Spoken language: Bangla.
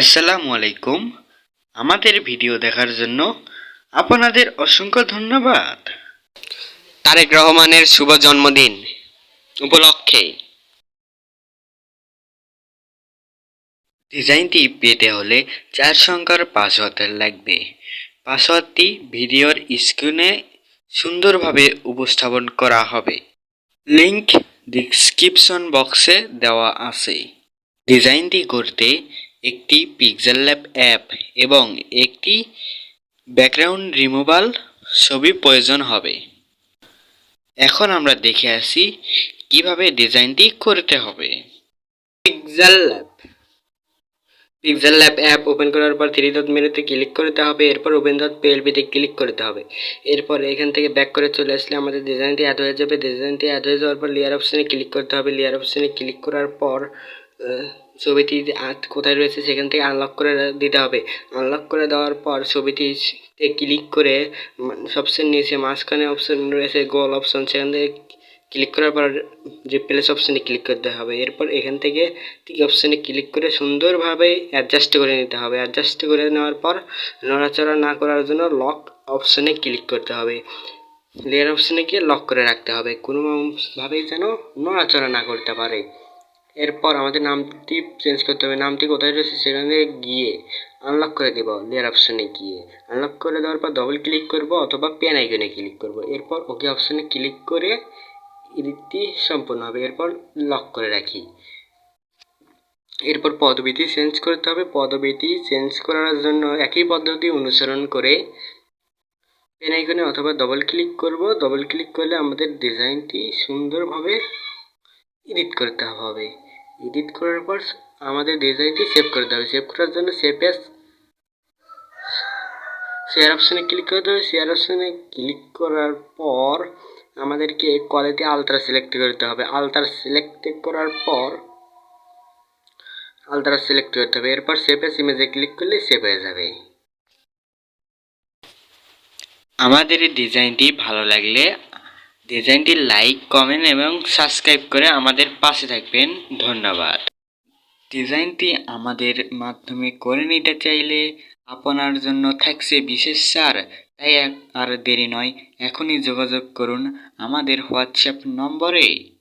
আসসালামু আলাইকুম। আমাদের ভিডিও দেখার জন্য আপনাদের অসংখ্য ধন্যবাদ। তারেক রহমানের শুভ জন্মদিন উপলক্ষে। ডিজাইনটি পেতে হলে চার সংখ্যার পাসওয়ার্ড লাগবে। পাসওয়ার্ডটি ভিডিওর স্ক্রিনে সুন্দরভাবে উপস্থাপন করা হবে। লিংক ডিসক্রিপশন বক্সে দেওয়া আছে। ডিজাইনটি করতে একটি পিক্সেল ল্যাব অ্যাপ এবং একটি ব্যাকগ্রাউন্ড রিমুভাল ছবি প্রয়োজন হবে। এখন আমরা দেখে আসি কীভাবে ডিজাইনটি করতে হবে। Pixel lab pixel lab app open করার পর থ্রি ডট মেনুতে ক্লিক করতে হবে, এরপর ওপেন ডট পিএলপিতে ক্লিক করতে হবে। এরপর এখান থেকে ব্যাক করে চলে আসলে আমাদের ডিজাইনটি অ্যাড হয়ে যাবে। ডিজাইনটি অ্যাড হয়ে যাওয়ার পর লেয়ার অপশানে ক্লিক করতে হবে। লেয়ার অপশানে ক্লিক করার পর ছবিটি কোথায় রয়েছে সেখান থেকে আনলক করে দিতে হবে। আনলক করে দেওয়ার পর ছবিটিতে ক্লিক করে সবচেয়ে নিচে মাঝখানে অপশন রয়েছে গোল অপশন সেখান থেকে ক্লিক করার পর যে প্লেস অপশানে ক্লিক করতে হবে। এরপর এখান থেকে ঠিক অপশানে ক্লিক করে সুন্দরভাবে অ্যাডজাস্ট করে নিতে হবে। অ্যাডজাস্ট করে নেওয়ার পর নড়াচড়া না করার জন্য লক অপশানে ক্লিক করতে হবে। লেয়ার অপশানে গিয়ে লক করে রাখতে হবে। কোনোভাবেই যেন নড়াচড়া না করতে পারে। এরপর আমাদের নামটি চেঞ্জ করতে হবে। নামটি কোথায় রয়েছে সেখানে গিয়ে আনলক করে দেব। লেয়ার অপশানে গিয়ে। আনলক করে দেওয়ার পর ডবল ক্লিক করব অথবা পেন আইকনে ক্লিক করব। এরপর ওকে অপশানে ক্লিক করে এডিটটি সম্পূর্ণ হবে। এরপর লক করে রাখি। এরপর পদবিটি চেঞ্জ করতে হবে। পদবিটি চেঞ্জ করার জন্য একই পদ্ধতি অনুসরণ করে পেন আইকনে অথবা ডবল ক্লিক করব। ডবল ক্লিক করলে আমাদের ডিজাইনটি সুন্দরভাবে এডিট করতে হবে। এডিট করার পর আমাদের ডিজাইনটি সেভ করতে হবে। সেভ করার জন্য সেভ এস শেয়ার অপশানে ক্লিক করতে হবে। শেয়ার অপশানে ক্লিক করার পর আমাদেরকে কোয়ালিটি আলট্রা সিলেক্ট করতে হবে। আলট্রা সিলেক্ট করার পর আলট্রা সিলেক্ট করতে হবে। এরপর সেভ এস ইমেজে ক্লিক করলে সেভ হয়ে যাবে। আমাদের এই ডিজাইনটি ভালো লাগলে ডিজাইনটি লাইক, কমেন্ট এবং সাবস্ক্রাইব করে আমাদের পাশে থাকবেন। ধন্যবাদ। ডিজাইনটি আমাদের মাধ্যমে করে নিতে চাইলে আপনার জন্য থাকছে বিশেষ ছাড় তাই আর দেরি নয়, এখনই যোগাযোগ করুন আমাদের হোয়াটসঅ্যাপ নম্বরে।